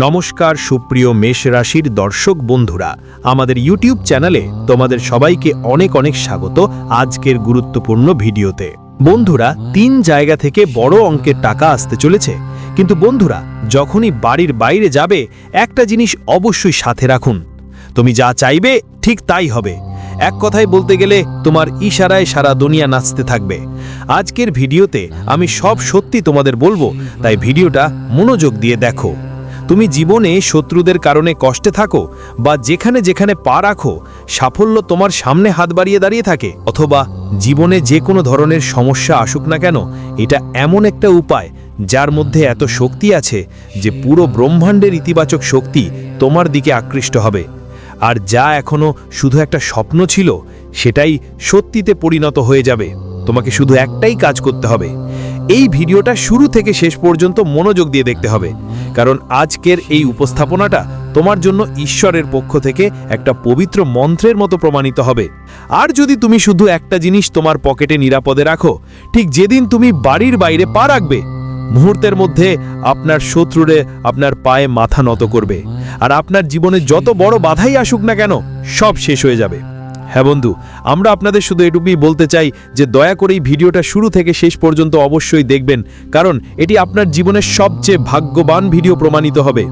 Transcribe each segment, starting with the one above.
নমস্কার, সুপ্রিয় মেষ রাশির দর্শক বন্ধুরা। আমাদের ইউটিউব চ্যানেলে তোমাদের সবাইকে অনেক অনেক স্বাগত আজকের গুরুত্বপূর্ণ ভিডিওতে। বন্ধুরা, তিন জায়গা থেকে বড় অঙ্কের টাকা আসতে চলেছে। কিন্তু বন্ধুরা, যখনই বাড়ির বাইরে যাবে, একটা জিনিস অবশ্যই সাথে রাখুন। তুমি যা চাইবে, ঠিক তাই হবে। এক কথায় বলতে গেলে, তোমার ইশারায় সারা দুনিয়া নাচতে থাকবে। আজকের ভিডিওতে আমি সব সত্যি তোমাদের বলব, তাই ভিডিওটা মনোযোগ দিয়ে দেখো। তুমি জীবনে শত্রুদের কারণে কষ্টে থাকো বা যেখানে যেখানে পা রাখো, সাফল্য তোমার সামনে হাত বাড়িয়ে দাঁড়িয়ে থাকে, অথবা জীবনে যে কোনো ধরনের সমস্যা আসুক না কেন, এটা এমন একটা উপায় যার মধ্যে এত শক্তি আছে যে পুরো ব্রহ্মাণ্ডের ইতিবাচক শক্তি তোমার দিকে আকৃষ্ট হবে। আর যা এখনও শুধু একটা স্বপ্ন ছিল, সেটাই সত্যিতে পরিণত হয়ে যাবে। তোমাকে শুধু একটাই কাজ করতে হবে এই ভিডিওটা শুরু থেকে শেষ পর্যন্ত মনোযোগ দিয়ে দেখতে হবে। কারণ আজকের এই উপস্থাপনাটা তোমার জন্য ঈশ্বরের পক্ষ থেকে একটা পবিত্র মন্ত্রের মতো প্রমাণিত হবে। আর যদি তুমি শুধু একটা জিনিস তোমার পকেটে নিরাপদে রাখো, ঠিক যেদিন তুমি বাড়ির বাইরে পা রাখবে, মুহূর্তের মধ্যে আপনার শত্রুরে আপনার পায়ে মাথা নত করবে। আর আপনার জীবনে যত বড় বাধাই আসুক না কেন, সব শেষ হয়ে যাবে। হ্যাঁ বন্ধু, আমরা আপনাদের শুধু এটুকুই বলতে চাই যে দয়া করে এই ভিডিওটা শুরু থেকে শেষ পর্যন্ত অবশ্যই দেখবেন, কারণ এটি আপনার জীবনের সবচেয়ে ভাগ্যবান ভিডিও প্রমাণিত হবে।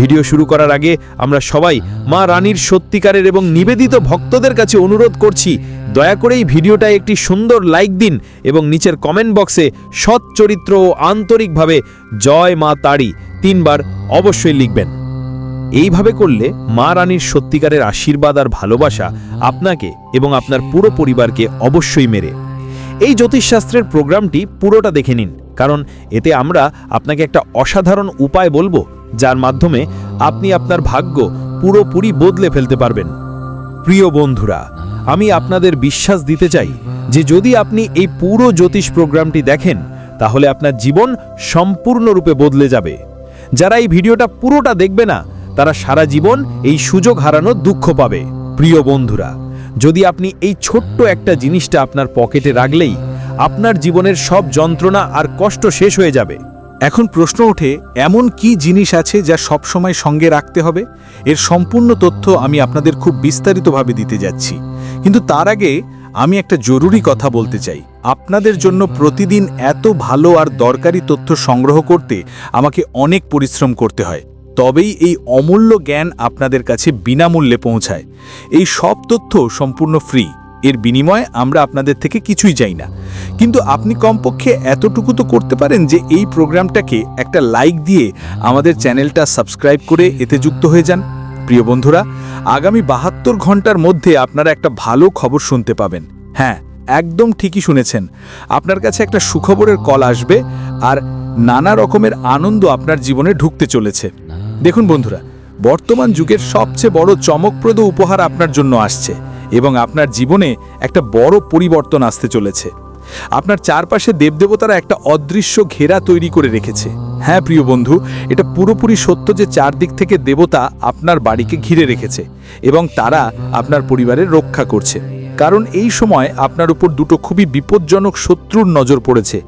ভিডিও শুরু করার আগে আমরা সবাই মা রানীর সত্যিকারের এবং নিবেদিত ভক্তদের কাছে অনুরোধ করছি, দয়া করে এই ভিডিওটা একটি সুন্দর লাইক দিন এবং নিচের কমেন্ট বক্সে সৎ চরিত্র ও আন্তরিকভাবে জয় মা তাড়ি তিনবার অবশ্যই লিখবেন। এইভাবে করলে মা রানীর সত্যিকারের আশীর্বাদ আর ভালোবাসা আপনাকে এবং আপনার পুরো পরিবারকে অবশ্যই মেরে। এই জ্যোতিষশাস্ত্রের প্রোগ্রামটি পুরোটা দেখে নিন, কারণ এতে আমরা আপনাকে একটা অসাধারণ উপায় বলব, যার মাধ্যমে আপনি আপনার ভাগ্য পুরোপুরি বদলে ফেলতে পারবেন। প্রিয় বন্ধুরা, আমি আপনাদের বিশ্বাস দিতে চাই যে যদি আপনি এই পুরো জ্যোতিষ প্রোগ্রামটি দেখেন, তাহলে আপনার জীবন সম্পূর্ণরূপে বদলে যাবে। যারা এই ভিডিওটা পুরোটা দেখবে না তারা সারা জীবন এই সুযোগ হারানোর দুঃখ পাবে। প্রিয় বন্ধুরা, যদি আপনি এই ছোট্ট একটা জিনিসটা আপনার পকেটে রাখলেই আপনার জীবনের সব যন্ত্রণা আর কষ্ট শেষ হয়ে যাবে। এখন প্রশ্ন ওঠে, এমন কি জিনিস আছে যা সবসময় সঙ্গে রাখতে হবে? এর সম্পূর্ণ তথ্য আমি আপনাদের খুব বিস্তারিতভাবে দিতে যাচ্ছি। কিন্তু তার আগে আমি একটা জরুরি কথা বলতে চাই। আপনাদের জন্য প্রতিদিন এত ভালো আর দরকারি তথ্য সংগ্রহ করতে আমাকে অনেক পরিশ্রম করতে হয়। তবেই এই অমূল্য জ্ঞান আপনাদের কাছে বিনামূল্যে পৌঁছায়। এই সব তথ্য সম্পূর্ণ ফ্রি। এর বিনিময়ে আমরা আপনাদের থেকে কিছুই চাই না। কিন্তু আপনি কমপক্ষে এতটুকু তো করতে পারেন যে এই প্রোগ্রামটাকে একটা লাইক দিয়ে আমাদের চ্যানেলটা সাবস্ক্রাইব করে এতে যুক্ত হয়ে যান। প্রিয় বন্ধুরা, আগামী বাহাত্তর ঘণ্টার মধ্যে আপনারা একটা ভালো খবর শুনতে পাবেন। হ্যাঁ একদম ঠিকই শুনেছেন। আপনার কাছে একটা সুখবরের কল আসবে আর নানা রকমের আনন্দ আপনার জীবনে ঢুকতে চলেছে। দেখুন বন্ধুরা, বর্তমান যুগের সবচেয়ে বড় চমকপ্রদ উপহার আপনার জন্য আসছে এবং আপনার জীবনে একটা বড় পরিবর্তন আসতে চলেছে। আপনার চারপাশে দেবদেবতারা একটা অদৃশ্য ঘেরা তৈরি করে রেখেছে। হ্যাঁ প্রিয় বন্ধু, এটা পুরোপুরি সত্য যে চারদিক থেকে দেবতা আপনার বাড়িকে ঘিরে রেখেছে এবং তারা আপনার পরিবারের রক্ষা করছে। কারণ এই সময় আপনার উপর দুটো খুবই বিপজ্জনক শত্রুর নজর পড়েছে।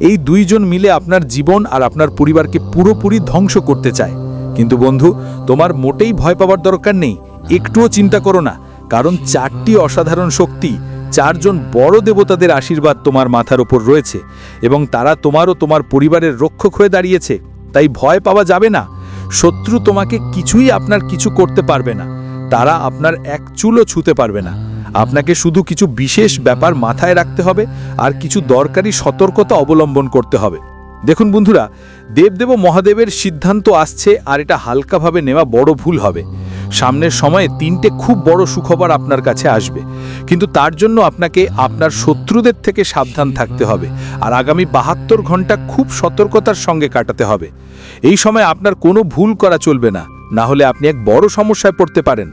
এই দুইজন মিলে আপনার জীবন আর আপনার পরিবারকে পুরোপুরি ধ্বংস করতে চায়। কিন্তু বন্ধু, তোমার মোটেই ভয় পাওয়ার দরকার নেই। একটুও চিন্তা করো না, কারণ চারটি অসাধারণ শক্তি, চারজন বড় দেবতাদের আশীর্বাদ তোমার মাথার উপর রয়েছে এবং তারা তোমার ও তোমার পরিবারের রক্ষক হয়ে দাঁড়িয়েছে। তাই ভয় পাওয়া যাবে না। শত্রু তোমাকে কিছুই আপনার কিছু করতে পারবে না। তারা আপনার এক চুলও ছুতে পারবে না। আপনাকে শুধু কিছু বিশেষ ব্যাপার মাথায় রাখতে হবে আর কিছু দরকারি সতর্কতা অবলম্বন করতে হবে। দেখুন বন্ধুরা, দেবদেব মহাদেবের সিদ্ধান্ত আসছে আর এটা হালকাভাবে নেওয়া বড় ভুল হবে। সামনের সময়ে তিনটে খুব বড় সুখবর আপনার কাছে আসবে। কিন্তু তার জন্য আপনাকে আপনার শত্রুদের থেকে সাবধান থাকতে হবে আর আগামী বাহাত্তর ঘণ্টা খুব সতর্কতার সঙ্গে কাটাতে হবে। এই সময় আপনার কোনো ভুল করা চলবে না না হলে আপনি এক বড় সমস্যায় পড়তে পারেন।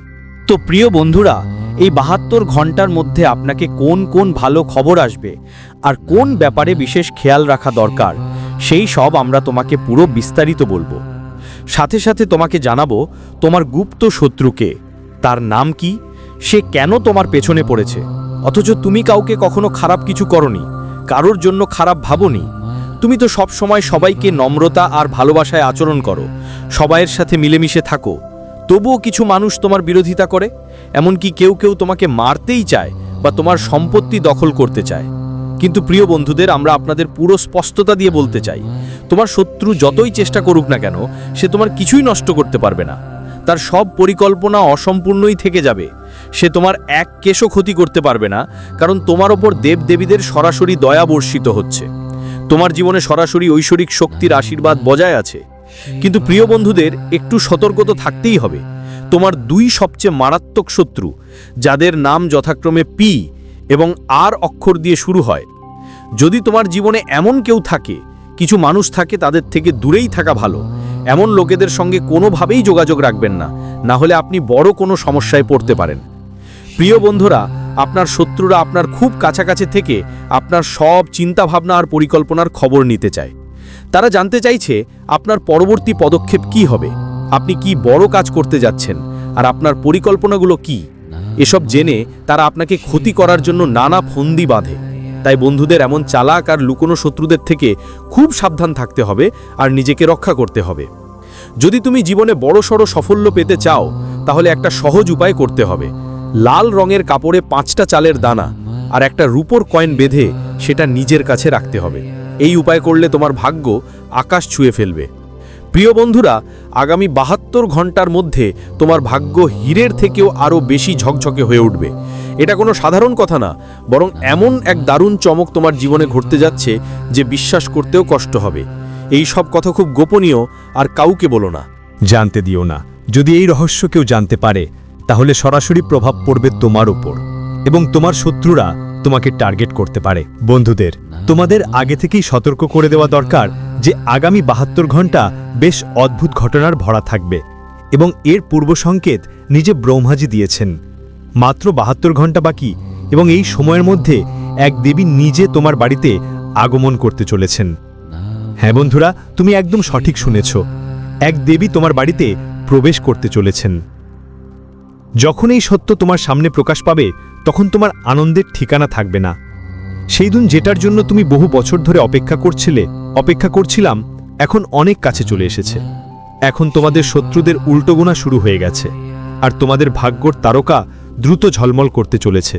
তো প্রিয় বন্ধুরা, এই বাহাত্তর ঘণ্টার মধ্যে আপনাকে কোন কোন ভালো খবর আসবে আর কোন ব্যাপারে বিশেষ খেয়াল রাখা দরকার? সেই সব আমরা তোমাকে পুরো বিস্তারিত বলব। সাথে সাথে তোমাকে জানাব, তোমার গুপ্ত শত্রুকে তার নাম কি? সে কেন তোমার পেছনে পড়েছে? অথচ তুমি কাউকে কখনো খারাপ কিছু করনি, কারোর জন্য খারাপ ভাবনি। তুমি তো সব সময় সবাইকে নম্রতা আর ভালোবাসায় আচরণ করো, সবাইয়ের সাথে মিলেমিশে থাকো। তবুও কিছু মানুষ তোমার বিরোধিতা করে, এমনকি কেউ কেউ তোমাকে মারতেই চায় বা তোমার সম্পত্তি দখল করতে চায়। কিন্তু প্রিয় বন্ধুদের, আমরা আপনাদের পুরো স্পষ্টতা দিয়ে বলতে চাই। তোমার শত্রু যতই চেষ্টা করুক না কেন, সে তোমার কিছুই নষ্ট করতে পারবে না। তার সব পরিকল্পনা অসম্পূর্ণই থেকে যাবে। সে তোমার এক কেশও ক্ষতি করতে পারবে না, কারণ তোমার ওপর দেবদেবীদের সরাসরি দয়া বর্ষিত হচ্ছে। তোমার জীবনে সরাসরি ঐশ্বরিক শক্তির আশীর্বাদ বজায় আছে। কিন্তু প্রিয় বন্ধুদের, একটু সতর্ক তো থাকতেই হবে। তোমার দুই সবচেয়ে মারাত্মক শত্রু, যাদের নাম যথাক্রমে পি এবং আর অক্ষর দিয়ে শুরু হয়। যদি তোমার জীবনে এমন কেউ থাকে, কিছু মানুষ থাকে তাদের থেকে দূরেই থাকা ভালো। এমন লোকেদের সঙ্গে কোনোভাবেই যোগাযোগ রাখবেন না না হলে আপনি বড় কোনো সমস্যায় পড়তে পারেন। প্রিয় বন্ধুরা, আপনার শত্রুরা আপনার খুব কাছাকাছি থেকে আপনার সব চিন্তাভাবনা আর পরিকল্পনার খবর নিতে চায়। তারা জানতে চাইছে আপনার পরবর্তী পদক্ষেপ কি হবে, আপনি কি বড় কাজ করতে যাচ্ছেন, আর আপনার পরিকল্পনাগুলো কি। এসব জেনে তারা আপনাকে ক্ষতি করার জন্য নানা ফন্দি বাঁধে। তাই বন্ধুদের এমন চালাক আর লুকোনো শত্রুদের থেকে খুব সাবধান থাকতে হবে আর নিজেকে রক্ষা করতে হবে। যদি তুমি জীবনে বড় সড়ো সাফল্য পেতে চাও, তাহলে একটা সহজ উপায় করতে হবে। লাল রঙের কাপড়ে পাঁচটা চালের দানা আর একটা রূপোর কয়েন বেঁধে সেটা নিজের কাছে রাখতে হবে। এই উপায় করলে তোমার ভাগ্য আকাশ ছুঁয়ে ফেলবে। প্রিয় বন্ধুরা, আগামী বাহাত্তর ঘণ্টার মধ্যে তোমার ভাগ্য হীরের থেকেও আরও বেশি ঝকঝকে হয়ে উঠবে। এটা কোনো সাধারণ কথা না, বরং এমন এক দারুণ চমক তোমার জীবনে ঘটতে যাচ্ছে যে বিশ্বাস করতেও কষ্ট হবে। এই সব কথা খুব গোপনীয় আর কাউকে বলো না। জানতে দিও না। যদি এই রহস্য কেউ জানতে পারে, তাহলে সরাসরি প্রভাব পড়বে তোমার উপর এবং তোমার শত্রুরা তোমাকে টার্গেট করতে পারে। বন্ধুদের, তোমাদের আগে থেকেই সতর্ক করে দেওয়া দরকার যে আগামী বাহাত্তর ঘণ্টা বেশ অদ্ভুত ঘটনার ভরা থাকবে এবং এর পূর্ব সংকেত নিজে ব্রহ্মাজি দিয়েছেন। মাত্র বাহাত্তর ঘণ্টা বাকি এবং এই সময়ের মধ্যে এক দেবী নিজে তোমার বাড়িতে আগমন করতে চলেছেন। হ্যাঁ বন্ধুরা, তুমি একদম সঠিক শুনেছ। এক দেবী তোমার বাড়িতে প্রবেশ করতে চলেছেন। যখন এই সত্য তোমার সামনে প্রকাশ পাবে, তখন তোমার আনন্দের ঠিকানা থাকবে না। সেই দিন যেটার জন্য তুমি বহু বছর ধরে অপেক্ষা করছিলে, অপেক্ষা করছিলাম, এখন অনেক কাছে চলে এসেছে। এখন তোমাদের শত্রুদের উল্টোগোনা শুরু হয়ে গেছে, আর তোমাদের ভাগ্যর তারকা দ্রুত ঝলমল করতে চলেছে।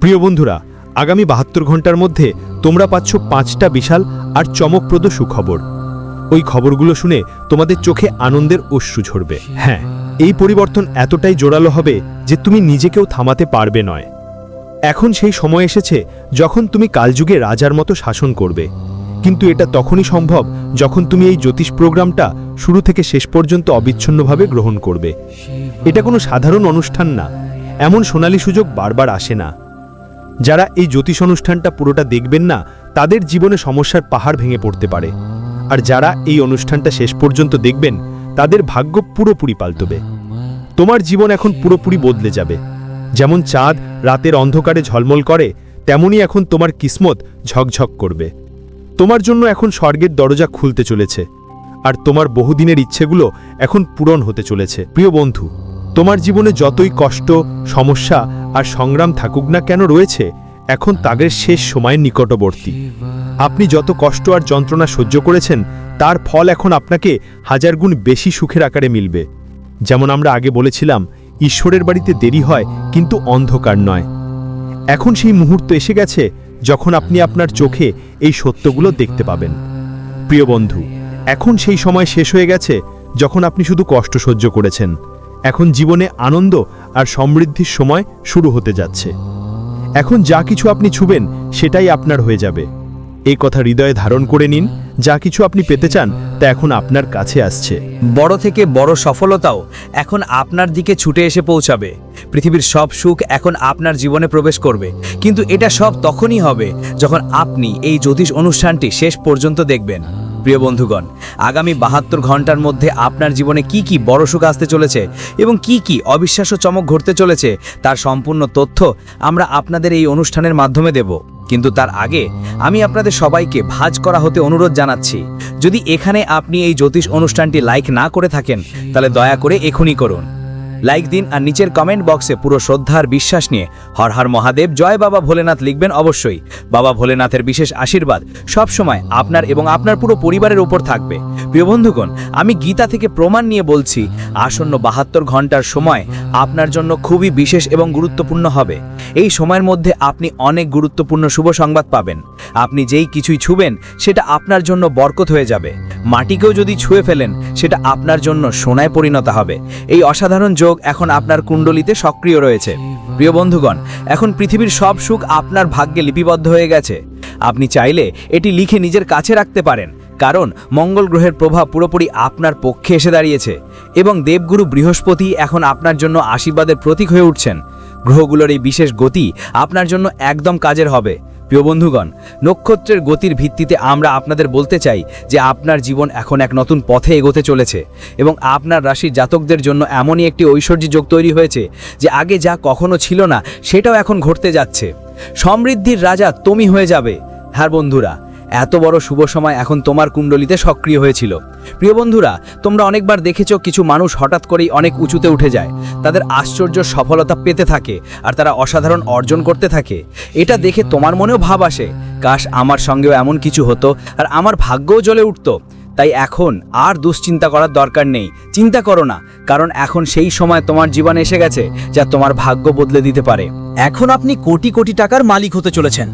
প্রিয় বন্ধুরা, আগামী বাহাত্তর ঘণ্টার মধ্যে তোমরা পাচ্ছ পাঁচটা বিশাল আর চমকপ্রদ সুখবর। ওই খবরগুলো শুনে তোমাদের চোখে আনন্দের অশ্রু ঝরবে। হ্যাঁ এই পরিবর্তন এতটাই জোরালো হবে যে তুমি নিজেকেও থামাতে পারবে নয়। এখন সেই সময় এসেছে যখন তুমি কালযুগে রাজার মতো শাসন করবে। কিন্তু এটা তখনই সম্ভব যখন তুমি এই জ্যোতিষ প্রোগ্রামটা শুরু থেকে শেষ পর্যন্ত অবিচ্ছিন্নভাবে গ্রহণ করবে। এটা কোনো সাধারণ অনুষ্ঠান না। এমন সোনালী সুযোগ বারবার আসে না। যারা এই জ্যোতিষ অনুষ্ঠানটা পুরোটা দেখবেন না, তাদের জীবনে সমস্যার পাহাড় ভেঙে পড়তে পারে। আর যারা এই অনুষ্ঠানটা শেষ পর্যন্ত দেখবেন, তাদের ভাগ্য পুরোপুরি পাল্টবে। তোমার জীবন এখন পুরোপুরি বদলে যাবে। যেমন চাঁদ রাতের অন্ধকারে ঝলমল করে, তেমনি এখন তোমার কিসমত ঝকঝক করবে। তোমার জন্য এখন স্বর্গের দরজা খুলতে চলেছে, আর তোমার বহুদিনের ইচ্ছেগুলো এখন পূরণ হতে চলেছে। প্রিয় বন্ধু, তোমার জীবনে যতই কষ্ট, সমস্যা আর সংগ্রাম থাকুক না কেন রয়েছে, এখন তাদের শেষ সময়ের নিকটবর্তী। আপনি যত কষ্ট আর যন্ত্রণা সহ্য করেছেন, তার ফল এখন আপনাকে হাজার গুণ বেশি সুখের আকারে মিলবে। যেমন আমরা আগে বলেছিলাম ঈশ্বরের বাড়িতে দেরি হয়, কিন্তু অন্ধকার নয়। এখন সেই মুহূর্ত এসে গেছে যখন আপনি আপনার চোখে এই সত্যগুলো দেখতে পাবেন। প্রিয় বন্ধু, এখন সেই সময় শেষ হয়ে গেছে যখন আপনি শুধু কষ্ট সহ্য করেছেন। এখন জীবনে আনন্দ আর সমৃদ্ধির সময় শুরু হতে যাচ্ছে। এখন যা কিছু আপনি ছুবেন সেটাই আপনার হয়ে যাবে। এই কথা হৃদয়ে ধারণ করে নিন যা কিছু আপনি পেতে চান তা এখন আপনার কাছে আসছে। বড় থেকে বড় সফলতাও এখন আপনার দিকে ছুটে এসে পৌঁছাবে। পৃথিবীর সব সুখ এখন আপনার জীবনে প্রবেশ করবে। কিন্তু এটা সব তখনই হবে যখন আপনি এই জ্যোতিষ অনুষ্ঠানটি শেষ পর্যন্ত দেখবেন। প্রিয় বন্ধুগণ, আগামী বাহাত্তর ঘণ্টার মধ্যে আপনার জীবনে কি কি বড় সুখ আসতে চলেছে এবং কি কি অবিশ্বাস্য চমক ঘটতে চলেছে তার সম্পূর্ণ তথ্য আমরা আপনাদের এই অনুষ্ঠানের মাধ্যমে দেব। কিন্তু তার আগে আমি আপনাদের সবাইকে ভাজ করা হতে অনুরোধ জানাচ্ছি, যদি এখানে আপনি এই জ্যোতিষ অনুষ্ঠানটি লাইক না করে থাকেন, তাহলে দয়া করে এখনই করুন। লাইক দিন আর নিচের কমেন্ট বক্সে পুরো শ্রদ্ধা আর বিশ্বাস নিয়ে হর হর মহাদেব, জয় বাবা ভোলেনাথ লিখবেন অবশ্যই। বাবা ভোলেনাথের বিশেষ আশীর্বাদ সবসময় আপনার এবং আপনার পুরো পরিবারের উপর থাকবে। প্রিয় বন্ধুগণ, আমি গীতা থেকে প্রমাণ নিয়ে বলছি, আসন্ন বাহাত্তর ঘণ্টার সময় আপনার জন্য খুবই বিশেষ এবং গুরুত্বপূর্ণ হবে। এই সময়ের মধ্যে আপনি অনেক গুরুত্বপূর্ণ শুভ সংবাদ পাবেন। আপনি যেই কিছুই ছুবেন, সেটা আপনার জন্য বরকত হয়ে যাবে। মাটিকেও যদি ছুঁয়ে ফেলেন, সেটা আপনার জন্য সোনায় পরিণত হবে। এই অসাধারণ যোগ এখন আপনার কুণ্ডলিতে সক্রিয় রয়েছে। প্রিয় বন্ধুগণ, এখন পৃথিবীর সব সুখ আপনার ভাগ্যে লিপিবদ্ধ হয়ে গেছে। আপনি চাইলে এটি লিখে নিজের কাছে রাখতে পারেন। কারণ মঙ্গল গ্রহের প্রভাব পুরোপুরি আপনার পক্ষে এসে দাঁড়িয়েছে এবং দেবগুরু বৃহস্পতি এখন আপনার জন্য আশীর্বাদের প্রতীক হয়ে উঠছেন। গ্রহগুলোর এই বিশেষ গতি আপনার জন্য একদম কাজের হবে। প্রিয় বন্ধুগণ, নক্ষত্রের গতির ভিত্তিতে আমরা আপনাদের বলতে চাই যে আপনার জীবন এখন এক নতুন পথে এগোতে চলেছে এবং আপনার রাশির জাতকদের জন্য এমনই একটি ঐশ্বর্য যোগ তৈরি হয়েছে যে আগে যা কখনো ছিল না, সেটাও এখন ঘটতে যাচ্ছে। সমৃদ্ধির রাজা তুমি হয়ে যাবে। হ্যাঁ বন্ধুরা এত বড় শুভ সময় এখন তোমার কুণ্ডলিতে সক্রিয় হয়েছিল। প্রিয় বন্ধুরা, তোমরা অনেকবার দেখেছ কিছু মানুষ হঠাৎ করেই অনেক উঁচুতে উঠে যায়। তাদের আশ্চর্য সফলতা পেতে থাকে আর তারা অসাধারণ অর্জন করতে থাকে। এটা দেখে তোমার মনেও ভাব আসে, কাশ, আমার সঙ্গেও এমন কিছু হতো আর আমার ভাগ্যও জ্বলে উঠতো। তাই এখন আর দুশ্চিন্তা করার দরকার নেই। চিন্তা করো না, কারণ এখন সেই সময় তোমার জীবনে এসে গেছে যা তোমার ভাগ্য বদলে দিতে পারে। এখন আপনি কোটি কোটি টাকার মালিক হতে চলেছেন।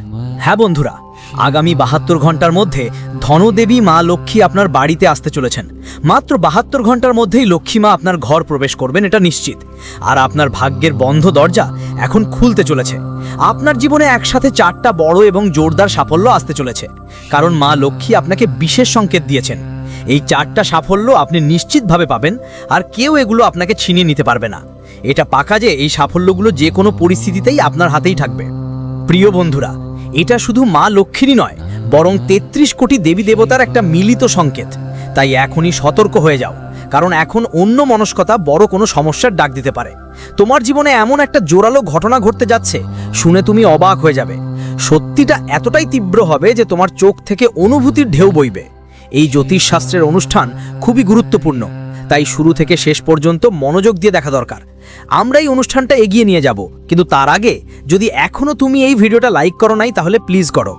হ্যাঁ বন্ধুরা আগামী বাহাত্তর ঘণ্টার মধ্যে ধনদেবী মা লক্ষ্মী আপনার বাড়িতে আসতে চলেছেন। মাত্র বাহাত্তর ঘণ্টার মধ্যেই লক্ষ্মী মা আপনার ঘর প্রবেশ করবেন, এটা নিশ্চিত। আর আপনার ভাগ্যের বন্ধ দরজা এখন খুলতে চলেছে। আপনার জীবনে একসাথে চারটা বড় এবং জোরদার সাফল্য আসতে চলেছে। কারণ মা লক্ষ্মী আপনাকে বিশেষ সংকেত দিয়েছেন। এই চারটা সাফল্য আপনি নিশ্চিতভাবে পাবেন, আর কেউ এগুলো আপনাকে ছিনিয়ে নিতে পারবে না। এটা পাকা যে এই সাফল্যগুলো যে কোনো পরিস্থিতিতেই আপনার হাতেই থাকবে। প্রিয় বন্ধুরা এটা শুধু মা লক্ষ্মীরই নয়, বরং তেত্রিশ কোটি দেবী দেবতার একটা মিলিত সংকেত। তাই এখনই সতর্ক হয়ে যাও, কারণ এখন অন্য মনস্কতা বড় কোনো সমস্যার ডাক দিতে পারে। তোমার জীবনে এমন একটা জোরালো ঘটনা ঘটতে যাচ্ছে, শুনে তুমি অবাক হয়ে যাবে। সত্যিটা এতটাই তীব্র হবে যে তোমার চোখ থেকে অনুভূতির ঢেউ বইবে। এই জ্যোতিষশাস্ত্রের অনুষ্ঠান খুবই গুরুত্বপূর্ণ, তাই শুরু থেকে শেষ পর্যন্ত মনোযোগ দিয়ে দেখা দরকার। আমরা এই অনুষ্ঠানটা এগিয়ে নিয়ে যাব। কিন্তু তার আগে, যদি এখনও তুমি এই ভিডিওটা লাইক করো নাই, তাহলে প্লিজ করো।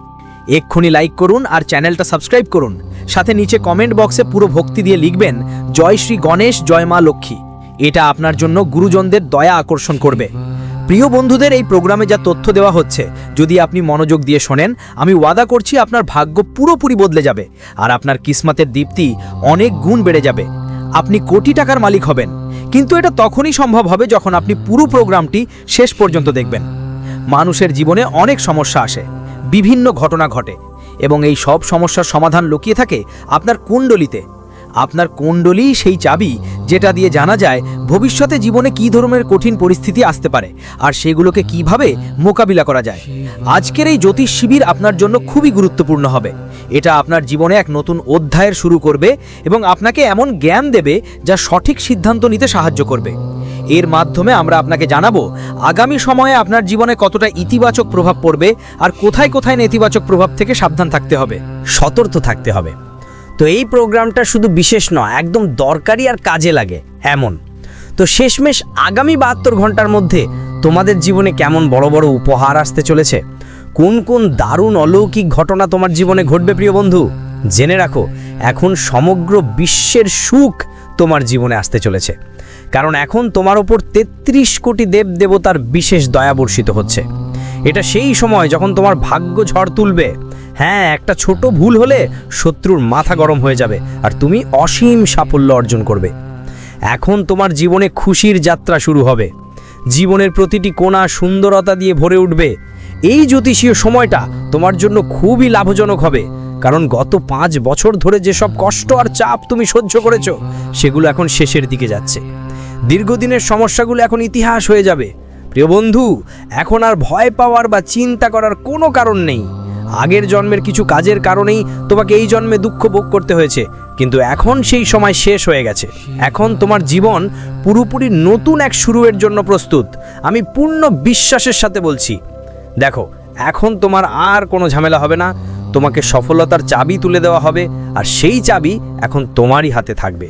এক্ষুনি লাইক করুন আর চ্যানেলটা সাবস্ক্রাইব করুন। সাথে নিচে কমেন্ট বক্সে পুরো ভক্তি দিয়ে লিখবেন, জয় শ্রী গণেশ, জয় মা লক্ষ্মী। এটা আপনার জন্য গুরুজনদের দয়া আকর্ষণ করবে। প্রিয় বন্ধুদের, এই প্রোগ্রামে যা তথ্য দেওয়া হচ্ছে, যদি আপনি মনোযোগ দিয়ে শোনেন, আমি ওয়াদা করছি আপনার ভাগ্য পুরোপুরি বদলে যাবে, আর আপনার কিসমতের দীপ্তি অনেক গুণ বেড়ে যাবে। আপনি কোটি টাকার মালিক হবেন। কিন্তু এটা তখনই সম্ভব হবে যখন আপনি পুরো প্রোগ্রামটি শেষ পর্যন্ত দেখবেন। মানুষের জীবনে অনেক সমস্যা আসে, বিভিন্ন ঘটনা ঘটে, এবং এই সব সমস্যার সমাধান লুকিয়ে থাকে আপনার কুণ্ডলিতে। আপনার কুণ্ডলী সেই চাবি যেটা দিয়ে জানা যায় ভবিষ্যতে জীবনে কী ধরনের কঠিন পরিস্থিতি আসতে পারে আর সেগুলোকে কীভাবে মোকাবিলা করা যায়। আজকের এই জ্যোতিষ শিবির আপনার জন্য খুবই গুরুত্বপূর্ণ হবে। এটা আপনার জীবনে এক নতুন অধ্যায়ের শুরু করবে এবং আপনাকে এমন জ্ঞান দেবে যা সঠিক সিদ্ধান্ত নিতে সাহায্য করবে। এর মাধ্যমে আমরা আপনাকে জানাব আগামী সময়ে আপনার জীবনে কতটা ইতিবাচক প্রভাব পড়বে আর কোথায় কোথায় নেতিবাচক প্রভাব থেকে সাবধান থাকতে হবে। সতর্ক থাকতে হবে। তো এই প্রোগ্রামটা শুধু বিশেষ নয়, একদম দরকারি আর কাজে লাগে, এমন। তো শেষমেশ আগামী বাহাত্তর ঘণ্টার মধ্যে তোমাদের জীবনে কেমন বড় বড় উপহার আসতে চলেছে? কোন কোন দারুণ অলৌকিক ঘটনা তোমার জীবনে ঘটবে প্রিয় বন্ধু? জেনে রাখো, এখন সমগ্র বিশ্বের সুখ তোমার জীবনে আসতে চলেছে। কারণ এখন তোমার ওপর তেত্রিশ কোটি দেব দেবতার বিশেষ দয়া বর্ষিত হচ্ছে। এটা সেই সময় যখন তোমার ভাগ্য ঝড় তুলবে হ্যাঁ একটা ছোট ভুল হলে শত্রুর মাথা গরম হয়ে যাবে আর তুমি অসীম সাফল্য অর্জন করবে। এখন তোমার জীবনে খুশির যাত্রা শুরু হবে। জীবনের প্রতিটি কোণা সুন্দরতা দিয়ে ভরে উঠবে। এই জ্যোতিষীয় সময়টা তোমার জন্য খুবই লাভজনক হবে। কারণ গত পাঁচ বছর ধরে যেসব কষ্ট আর চাপ তুমি সহ্য করেছ, সেগুলো এখন শেষের দিকে যাচ্ছে। দীর্ঘদিনের সমস্যাগুলো এখন ইতিহাস হয়ে যাবে। প্রিয় বন্ধু, এখন আর ভয় পাওয়ার বা চিন্তা করার কোনো কারণ নেই। আগের জন্মের কিছু কাজের কারণেই তোমাকে এই জন্মে দুঃখ ভোগ করতে হয়েছে। কিন্তু এখন সেই সময় শেষ হয়ে গেছে। এখন তোমার জীবন পুরোপুরি নতুন এক শুরুয়ের জন্য প্রস্তুত। আমি পূর্ণ বিশ্বাসের সাথে বলছি। দেখো, এখন তোমার আর কোনো ঝামেলা হবে না। তোমাকে সফলতার চাবি তুলে দেওয়া হবে আর সেই চাবি এখন তোমারই হাতে থাকবে।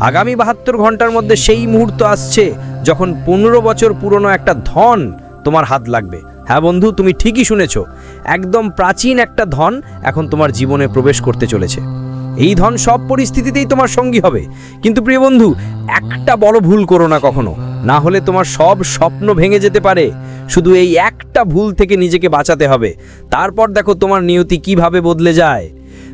আগামী বাহাত্তর ঘণ্টার মধ্যে সেই মুহূর্ত আসছে যখন পনেরো বছর পুরনো একটা ধন তোমার হাত লাগবে। হ্যাঁ বন্ধু, তুমি ঠিকই শুনেছ। একদম প্রাচীন একটা ধন এখন তোমার জীবনে প্রবেশ করতে চলেছে। এই ধন সব পরিস্থিতিতেই তোমার সঙ্গী হবে। কিন্তু প্রিয় বন্ধু, একটা বড় ভুল করো না কখনো। না হলে তোমার সব স্বপ্ন ভেঙে যেতে পারে। শুধু এই একটা ভুল থেকে নিজেকে বাঁচাতে হবে। তারপর দেখো তোমার নিয়তি কীভাবে বদলে যায়।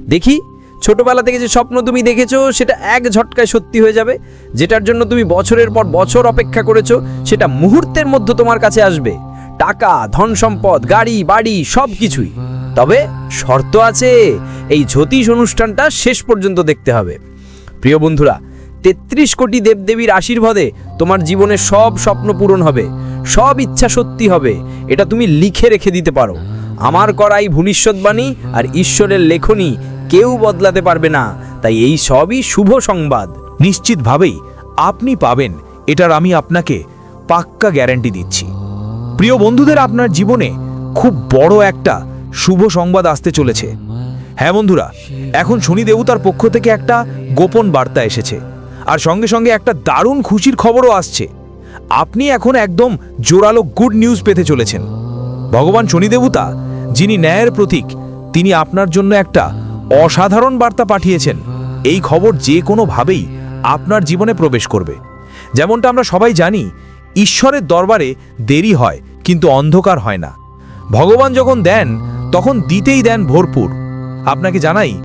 দেখি, ছোটবেলা থেকে যে স্বপ্ন তুমি দেখেছ, সেটা এক ঝটকায় সত্যি হয়ে যাবে। যেটার জন্য তুমি বছরের পর বছর অপেক্ষা করেছ, সেটা মুহূর্তের মধ্যে তোমার কাছে আসবে। টাকা, ধন সম্পদ, গাড়ি, বাড়ি সব কিছুই তবে শর্ত আছে, এই জ্যোতিষ অনুষ্ঠানটা শেষ পর্যন্ত দেখতে হবে। প্রিয় বন্ধুরা, তেত্রিশ কোটি দেবদেবীর আশীর্বাদে তোমার জীবনে সব স্বপ্ন পূরণ হবে, সব ইচ্ছা সত্যি হবে, এটা তুমি লিখে রেখে দিতে পারো। আমার করাই ভবিষ্যৎবাণী আর ঈশ্বরের লেখনী কেউ বদলাতে পারবে না, তাই এই সবই শুভ সংবাদ। নিশ্চিতভাবেই আপনি পাবেন, এটার আমি আপনাকে পাক্কা গ্যারান্টি দিচ্ছি। প্রিয় বন্ধুদের আপনার জীবনে খুব বড় একটা শুভ সংবাদ আসতে চলেছে। হ্যাঁ বন্ধুরা, এখন শনি দেবতার পক্ষ থেকে একটা গোপন বার্তা এসেছে, আর সঙ্গে সঙ্গে একটা দারুণ খুশির খবরও আসছে। আপনি এখন একদম জোরালো গুড নিউজ পেতে চলেছেন। ভগবান শনি দেবতা, যিনি ন্যায়ের প্রতীক, তিনি আপনার জন্য একটা অসাধারণ বার্তা পাঠিয়েছেন। এই খবর যে কোনোভাবেই আপনার জীবনে প্রবেশ করবে। যেমনটা আমরা সবাই জানি, ঈশ্বরের দরবারে দেরি হয় কিন্তু অন্ধকার হয় না। ভগবান যখন দেন তখন দিতেই দেন ভরপুর। আপনাকে জানাই